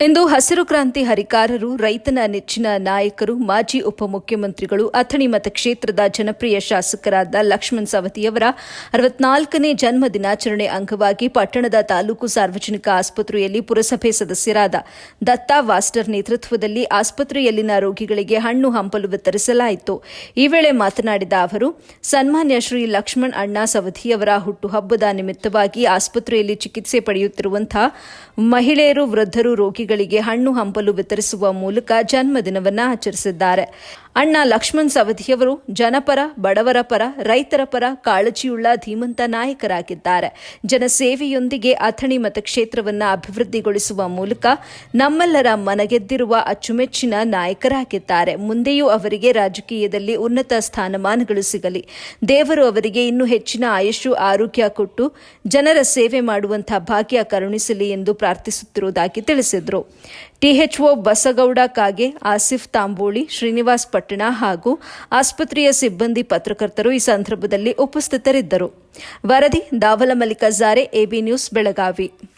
ಇಂದು ಹಸಿರು ಕ್ರಾಂತಿ ಹರಿಕಾರರು, ರೈತನ ನೆಚ್ಚಿನ ನಾಯಕರು, ಮಾಜಿ ಉಪಮುಖ್ಯಮಂತ್ರಿಗಳು, ಅಥಣಿ ಮತಕ್ಷೇತ್ರದ ಜನಪ್ರಿಯ ಶಾಸಕರಾದ ಲಕ್ಷ್ಮಣ್ ಸವತಿಯವರ ಅರವತ್ನಾಲ್ಕನೇ ಜನ್ಮ ದಿನಾಚರಣೆ ಅಂಗವಾಗಿ ಪಟ್ಟಣದ ತಾಲೂಕು ಸಾರ್ವಜನಿಕ ಆಸ್ಪತ್ರೆಯಲ್ಲಿ ಪುರಸಭೆ ಸದಸ್ಯರಾದ ದತ್ತಾ ವಾಸ್ಟರ್ ನೇತೃತ್ವದಲ್ಲಿ ಆಸ್ಪತ್ರೆಯಲ್ಲಿನ ರೋಗಿಗಳಿಗೆ ಹಣ್ಣು ಹಂಪಲು ವಿತರಿಸಲಾಯಿತು. ಈ ವೇಳೆ ಮಾತನಾಡಿದ ಅವರು, ಸನ್ಮಾನ್ಯ ಶ್ರೀ ಲಕ್ಷ್ಮಣ್ ಅಣ್ಣಾ ಸವತಿಯವರ ಹುಟ್ಟುಹಬ್ಬದ ನಿಮಿತ್ತವಾಗಿ ಆಸ್ಪತ್ರೆಯಲ್ಲಿ ಚಿಕಿತ್ಸೆ ಪಡೆಯುತ್ತಿರುವಂತಹ ಮಹಿಳೆಯರು, ವೃದ್ಧರು ರೋಗಿಗಳಿಗೆ ಹಣ್ಣು ಹಂಪಲು ವಿತರಿಸುವ ಮೂಲಕ ಜನ್ಮದಿನವನ್ನು ಆಚರಿಸಿದ್ದಾರೆ. ಅಣ್ಣ ಲಕ್ಷ್ಮಣ್ ಸವದಿಯವರು ಜನಪರ, ಬಡವರ ಪರ, ರೈತರ ಪರ ಕಾಳಜಿಯುಳ್ಳ ಧೀಮಂತ ನಾಯಕರಾಗಿದ್ದಾರೆ. ಜನಸೇವೆಯೊಂದಿಗೆ ಅಥಣಿ ಮತಕ್ಷೇತ್ರವನ್ನ ಅಭಿವೃದ್ಧಿಗೊಳಿಸುವ ಮೂಲಕ ನಮ್ಮೆಲ್ಲರ ಮನಗೆದ್ದಿರುವ ಅಚ್ಚುಮೆಚ್ಚಿನ ನಾಯಕರಾಗಿದ್ದಾರೆ. ಮುಂದೆಯೂ ಅವರಿಗೆ ರಾಜಕೀಯದಲ್ಲಿ ಉನ್ನತ ಸ್ಥಾನಮಾನಗಳು ಸಿಗಲಿ. ದೇವರು ಅವರಿಗೆ ಇನ್ನೂ ಹೆಚ್ಚಿನ ಆಯುಷು ಆರೋಗ್ಯ ಕೊಟ್ಟು ಜನರ ಸೇವೆ ಮಾಡುವಂತಹ ಭಾಗ್ಯ ಕರುಣಿಸಲಿ ಎಂದು ಪ್ರಾರ್ಥಿಸುತ್ತಿರುವುದಾಗಿ ತಿಳಿಸಿದರು. ಟಿಎಚ್ಒ ಬಸಗೌಡ ಕಾಗೆ, ಆಸಿಫ್ ತಾಂಬೋಳಿ, ಶ್ರೀನಿವಾಸ್ ಪಟ್ಟಣ ಹಾಗೂ ಆಸ್ಪತ್ರೆಯ ಸಿಬ್ಬಂದಿ ಪತ್ರಕರ್ತರು ಈ ಸಂದರ್ಭದಲ್ಲಿ ಉಪಸ್ಥಿತರಿದ್ದರು. ವರದಿ ದಾವಲ ಮಲ್ಲಿಕಾಜಾರೆ ಎಬಿ ನ್ಯೂಸ್ ಬೆಳಗಾವಿ.